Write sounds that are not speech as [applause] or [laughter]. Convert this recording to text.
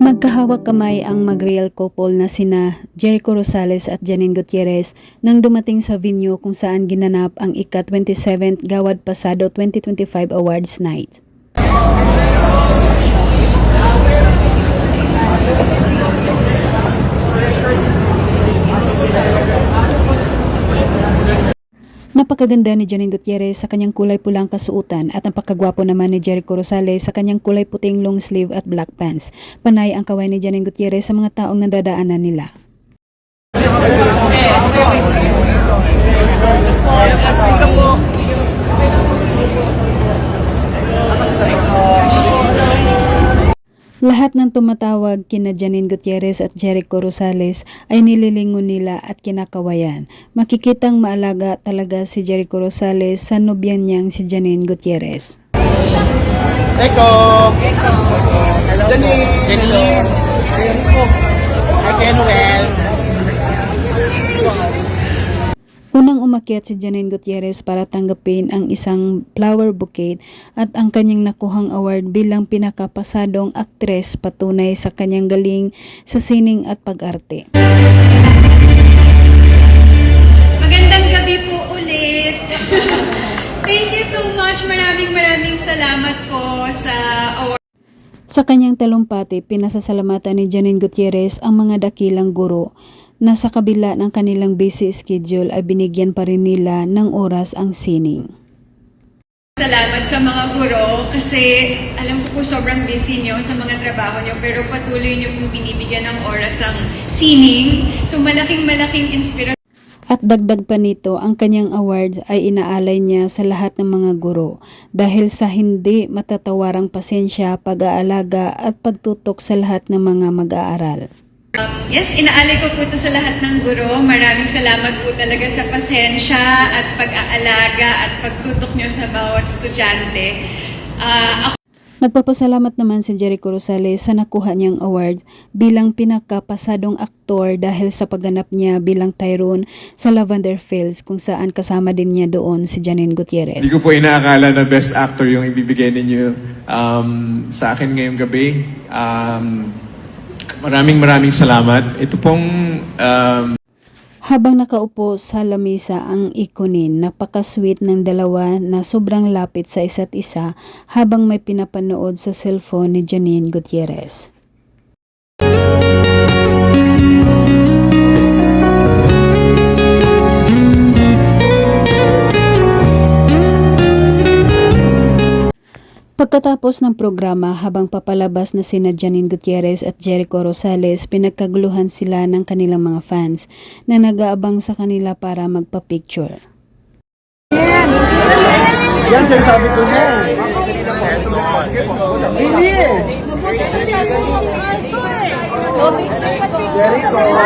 Magkahawak kamay ang mag-real couple na sina Jericho Rosales at Janine Gutierrez nang dumating sa venue kung saan ginanap ang ika-27th Gawad Pasado 2025 Awards Night. Napakaganda ni Janine Gutierrez sa kanyang kulay pulang kasuotan at ang pagkagwapo naman ni Jericho Rosales sa kanyang kulay puting long sleeve at black pants. Panay ang kaway ni Janine Gutierrez sa mga taong nadadaanan nila. Lahat ng tumatawag kina Janine Gutierrez at Jericho Rosales ay nililingon nila at kinakawayan. Makikitang maalaga talaga si Jericho Rosales sa nobyan niyang si Janine Gutierrez. Eko! Hello Janine! Janine! Unang umakyat si Janine Gutierrez para tanggapin ang isang flower bouquet at ang kanyang nakuhang award bilang pinakapasadong aktres patunay sa kanyang galing sa sining at pag-arte. Magandang gabi po ulit. [laughs] Thank you so much. Maraming maraming salamat po sa award. Sa kanyang talumpati, pinasasalamatan ni Janine Gutierrez ang mga dakilang guro na sa kabila ng kanilang busy schedule ay binigyan pa rin nila ng oras ang sining. Salamat sa mga guro kasi alam ko po sobrang busy nyo sa mga trabaho nyo pero patuloy nyo pong binibigyan ng oras ang sining. So malaking malaking inspirasyon At dagdag pa nito, ang kanyang award ay inaalay niya sa lahat ng mga guro dahil sa hindi matatawarang pasensya, pag-aalaga at pagtutok sa lahat ng mga mag-aaral. Um, yes, inaalay ko po ito sa lahat ng guro. Maraming salamat po talaga sa pasensya at pag-aalaga at pagtutok nyo sa bawat estudyante. Ah, ako Nagpapasalamat naman si Jericho Rosales sa nakuha niyang award bilang pinakapasadong aktor dahil sa pagganap niya bilang Tyrone sa Lavender Fields kung saan kasama din niya doon si Janine Gutierrez. Hindi ko po inaakala na best actor yung ibibigay ninyo um, sa akin ngayong gabi. Um, maraming maraming salamat. Ito pong um, Habang nakaupo sa lamisa ang ikunin, napaka-sweet ng dalawa na sobrang lapit sa isa't isa habang may pinapanood sa cellphone ni Janine Gutierrez. Pagkatapos ng programa, habang papalabas na sina Janine Gutierrez at Jericho Rosales, pinagkaguluhan sila ng kanilang mga fans na nag-aabang sa kanila para magpa-picture. Yan, sir, sabi ko na. Hindi eh! Jericho!